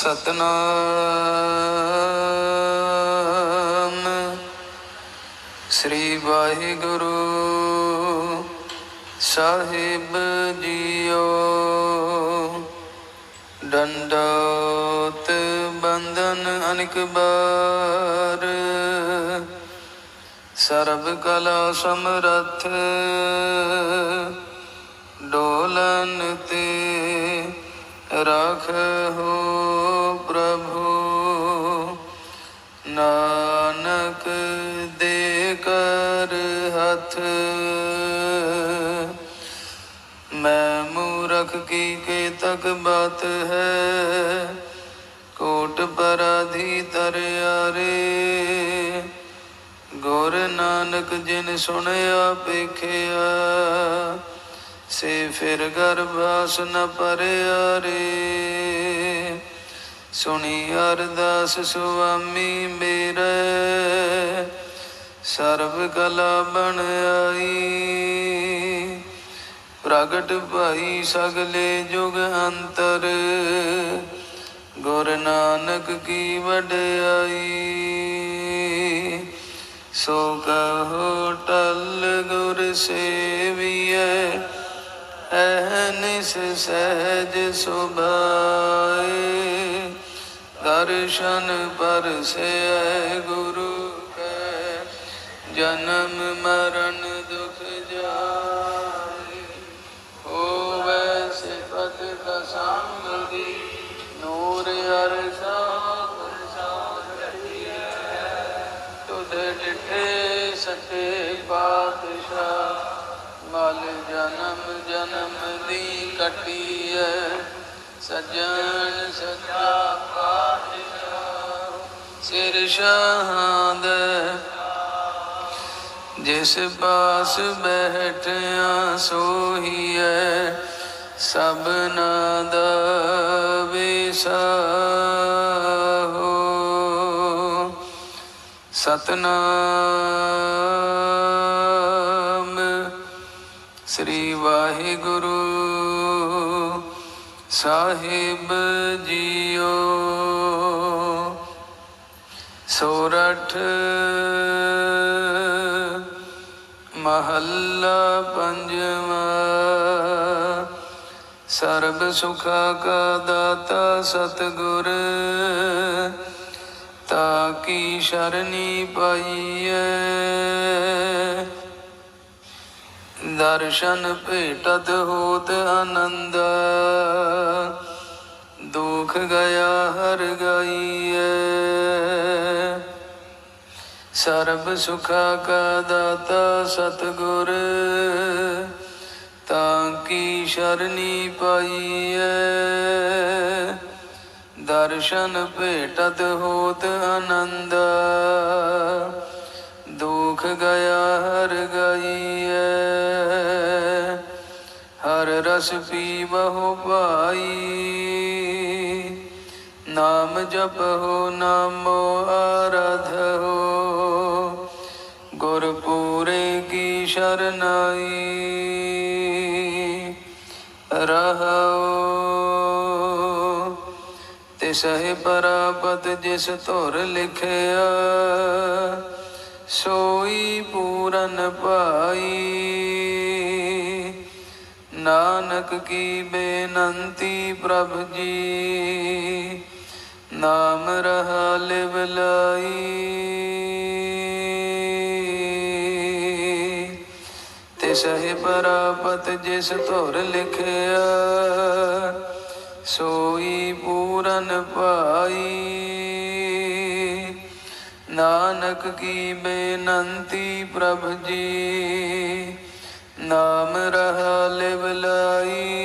ਸਤਨਾਮ। ਸ੍ਰੀ ਵਾਹਿਗੁਰੂ ਸਾਹਿਬ ਜੀਓ। ਡੰਡੋਤ ਬੰਧਨ ਅਨਿਕ ਬਾਰ। ਸਰਬ ਕਲਾ ਸਮਰੱਥ ਡੋਲਨ ਤੇ ਰਖੋ ਪ੍ਰਭੂ ਮੈਂ ਮੂਰਖ ਕੀ ਕੇ ਤਕ ਬਾਤ ਹੈ? ਕੋਟ ਪਰਾਧੀ ਤਰਿਆਰੇ ਗੁਰ ਨਾਨਕ ਜਿਨ ਸੁਣਿਆ ਪੇਖਿਆ ਸੇ ਫਿਰ ਗਰਭਾਸ ਨ ਪਰਿਆ ਰੇ। ਸੁਣੀ ਅਰਦਾਸ ਸੁਆਮੀ ਮੇਰੇ ਸਰਬ ਕਲਾ ਬਣ ਆਈ। ਪ੍ਰਗਟ ਭਾਈ ਸਗਲੇ ਜੁਗ ਅੰਤਰ। ਗੁਰ ਨਾਨਕ ਕੀ ਵਡਿਆਈ, ਸੋ ਕਹੋ ਟਲ ਗੁਰ ਸੇਵੀਐ ਐਹਨਿਸ ਸਹਿਜ ਸੁਭਾਏ। ਦਰਸ਼ਨ ਪਰਸੈ ਗੁਰੂ ਕੈ, ਜਨਮ ਮਰਨ ਸਿਫਤ ਕਸਮ ਦੀ ਨੂਰ ਅਰਸ਼ਾ ਪ੍ਰਸਾਦ ਤੁਧ ਡਿਠੇ ਸੱਚੇ ਪਾਤਸ਼ਾਹ, ਮਲ ਜਨਮ ਜਨਮ ਦੀ ਕਟੀਐ ਸਜਣ ਸੱਚਾ ਪਾਤਸ਼ਾਹ, ਸਿਰ ਸ਼ਾਹਦ ਜਿਸ ਪਾਸ ਬੈਠਿਆ ਸੋਹੀਐ ਸਭਨਾ ਦਾ ਵਿਸਾਹੋ ਸਤਨਾਮ ਸ੍ਰੀ ਵਾਹਿਗੁਰੂ ਸਾਹਿਬ ਜੀਓ। ਸੋਰਠ ਮਹੱਲਾ ਪੰਜਵਾ ਸਰਬ ਸੁਖਾ ਕਾ ਦਾਤਾ ਸਤਿਗੁਰ, ਤਾ ਕੀ ਸ਼ਰਨੀ ਪਾਈਐ। ਦਰਸ਼ਨ ਭੇਟਤ ਹੋਤ ਆਨੰਦ, ਦੁਖ ਗਿਆ ਹਰ ਗਈਐ। ਸਰਬ ਸੁਖਾ ਕਾ ਦਾਤਾ ਸਤਿਗੁਰ ਤਾਂ ਕੀ ਸ਼ਰਨੀ ਪਾਈਐ? ਦਰਸ਼ਨ ਭੇਟਤ ਹੋਤ ਆਨੰਦ, ਦੁਖ ਗਿਆ ਹਰ ਗਈਐ। ਹਰ ਰਸ ਪੀ ਬਹੁ ਭਾਈ ਨਾਮ ਜਪਹੁ ਨਾਮੋ ਆਰਾਧਹੁ ਗੁਰ ਪੂਰੇ ਕੀ ਸ਼ਰਨਾਈ। ਤਿਸਹਿ ਪਰਾਪਤ ਜਿਸ ਧੁਰ ਲਿਖਿਆ, ਸੋਈ ਪੂਰਨ ਪਾਈ ਨਾਨਕ ਕੀ ਬੇਨੰਤੀ ਪ੍ਰਭ ਜੀ, ਨਾਮ ਰਹਾ ਲਿਵ ਲਾਈ। ਤਿਸਹਿ ਪਰਾਪਤ ਜਿਸ ਧੁਰ ਲਿਖਿਆ, ਸੋਈ ਪੂਰਨ ਪਾਈ। ਨਾਨਕ ਕੀ ਬੇਨੰਤੀ ਪ੍ਰਭ ਜੀ ਨਾਮ ਰਹਾ ਲਿਵ ਲਾਈ।